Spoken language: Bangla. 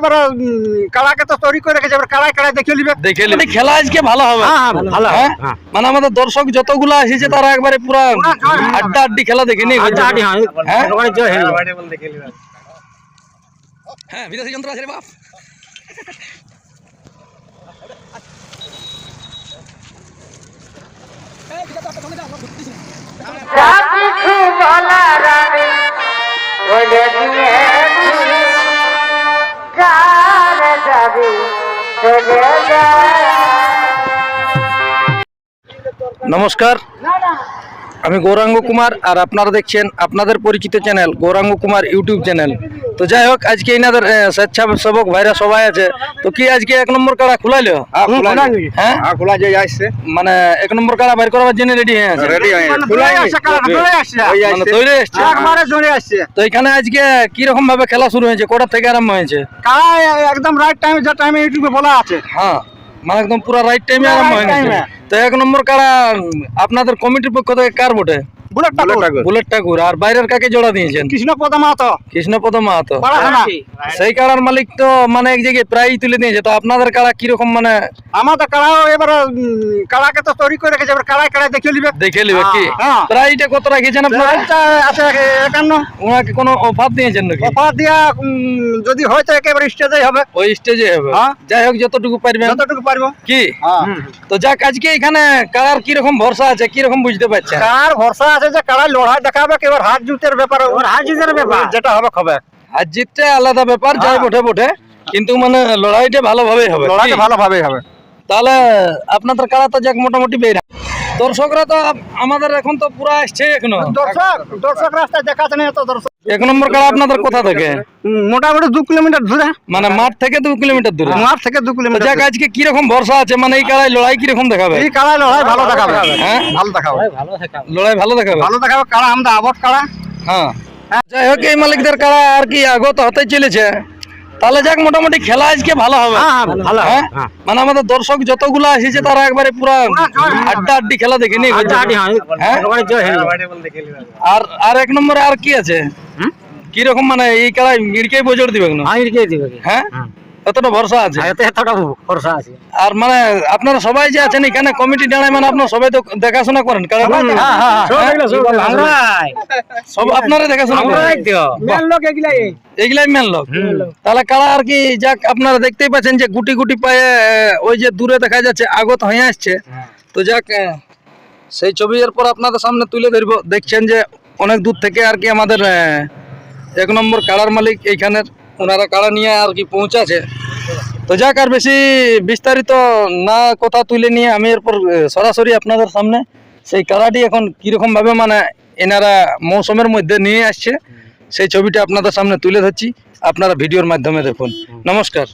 এবার কাড়াকে তো তৈরি করে রেখেছে এবার কাড়ায় কাড়ায় দেখে নিবে দেখে নিন। খেলা আজকে ভালো হবে হ্যাঁ, হ্যাঁ, ভালো হ্যাঁ? হ্যাঁ। মানে আমাদের দর্শক যতগুলো এসেছে তারা একবারে পুরা। আড্ডা আড্ডি খেলা দেখে নি আচ্ছা, আচ্ছা, হ্যাঁ, হ্যাঁ? জয় হয়ে। হ্যাঁ বিদেশি যন্ত্র আছে রে বাপ রাখিছি বলা রানী বলে দিয়েছি নমস্কার। আমি গৌরাঙ্গ কুমার আর আপনারা দেখছেন আপনাদের পরিচিত channel Gouranga Kumar YouTube channel. তো যাই হোক আজকে এনাদের স্বেচ্ছাসেবক ভাইরা সবাই আছে। তো কি আজকে এক নম্বর কাড়া খুলাইলো? হুম, খোলা হ্যাঁ? হ্যাঁ, খোলা যায় আসছে। মানে এক নম্বর কাড়া বাইর করার জন্য রেডি হয়ে আছে। আসছে। মানে তৈরি একবারে। তো এখানে আজকে কি রকম ভাবে খেলা শুরু হয়েছে? কোটা থেকে আরম্ভ হয়েছে? একদম রাইট টাইমে যে টাইমে ইউটিউবে বলা আছে। হ্যাঁ। মানে একদম পুরো রাইট টাইমে আরম্ভ হয়ে গেছে। তো এক নম্বর কারা আপনাদের কমিটির পক্ষ থেকে কার বটে বুলেট ঠাকুর। বুলেট ঠাকুর। আর বাইরের কাকে জোড়া দিয়েছেন? কৃষ্ণ মাহাতো। কৃষ্ণপদ মাহাতো। সেই কাড়ার মালিক তো মানে এক জায়গায় প্রায় তুলে দিয়েছে তো আপনাদের কাড়া কীরকম মানে? আমাদের কাড়াও এবার কাড়াকে তো তৈরি করে রেখেছে এবার কাড়ায় কাড়ায় দেখে নিবে। দেখে নেবে কি? হ্যাঁ। কত রাখেছেন আপনারা? আছে একান্ন। ওনাকে কোনো অফার দিয়েছেন নাকি? অফার দিয়া উম, যদি হয় তো একেবারে স্টেজেই হবে। ওই স্টেজে হবে। হ্যাঁ। যাই হোক যতটুকু পারবেন। যতটুকু পারব। কি? হ্যাঁ। তো যাক আজকে এখানে কাড়ার কীরকম ভরসা আছে কীরকম বুঝতে পারছেন? কার ভরসা আছে যে কারা লড়াই দেখাবে এবার হাত জুতের ব্যাপার হাত জুতের ব্যাপার। যেটা হবে হবে। আর জিতটা আলাদা ব্যাপার যাই হ্যাঁ। বটে বটে। কিন্তু মানে লড়াইটা ভালোভাবেই হবে। লড়াইটা? ভালোভাবেই হবে। তাহলে আপনাদের কারা তো যাক মোটামুটি বের দর্শকরা তো আমাদের এখন তো পুরা আসছে এখনও। দর্শক দর্শক রাস্তায় দেখাচ্ছে না এত দর্শক। এক নম্বর কারা আপনাদের কোথা থেকে? মোটামুটি দু কিলোমিটার দূরে। মানে মাঠ থেকে দু কিলোমিটার দূরে? মাঠ থেকে দু কিলোমিটার যাক আজকে কীরকম ভরসা আছে? মানে এই কালায় লড়াই কীরকম দেখাবে? এই কাড়ায় লড়াই ভালো দেখাবে। হ্যাঁ? ভালো দেখাবে। লড়াই ভালো দেখাবে। ভালো দেখাবে? কাড়া আমরা আবট কাড়া। হ্যাঁ। যাই হোক এই মালিকদের কারা আর কি আগত হতে চলেছে। তাহলে যাক মোটামুটি খেলা আজকে ভালো হবে। হ্যাঁ, হ্যাঁ, ভালো হ্যাঁ? মানে আমাদের দর্শক যতগুলো এসেছে তারা একবারে পুরা। আড্ডা আড্ডি খেলা দেখে নি হ্যাঁ? আর আর এক নম্বরে আর কি আছে? কীরকম মানে এই খেলায় মিরকে বজর দিবে কেন? হ্যাঁ। এতটা ভরসা আছে? ভরসা আছে। আর মানে আপনারা সবাই যে আছেন এখানে কমিটি দাঁড়ায় মানে আপনারা সবাই তো দেখাশোনা করেন কারণ সব আপনারা দেখাশোনা করেন। মেন লোক এগুলাই। এগুলাই মেন লোক। তাহলে কারা আর কি যাক আপনারা দেখতেই পাচ্ছেন যে গুটি গুটি পায়ে ওই যে দূরে দেখা যাচ্ছে আগত হয়ে আসছে। তো যাক সেই ছবি এরপর আপনাদের সামনে তুলে ধরবো। দেখছেন যে অনেক দূর থেকে আর কি আমাদের এক নম্বর কালার মালিক এইখানের। ওনারা কারা নিয়ে আর কি পৌঁছাছে তো যাক আর বেশি বিস্তারিত না কথা তুলে নিয়ে আমি এরপর সরাসরি আপনাদের সামনে সেই কারাটি এখন কীরকমভাবে মানে এনারা মৌসুমের মধ্যে নিয়ে আসছে, সেই ছবিটা আপনাদের সামনে তুলে ধরছি, আপনারা ভিডিওর মাধ্যমে দেখুন। নমস্কার।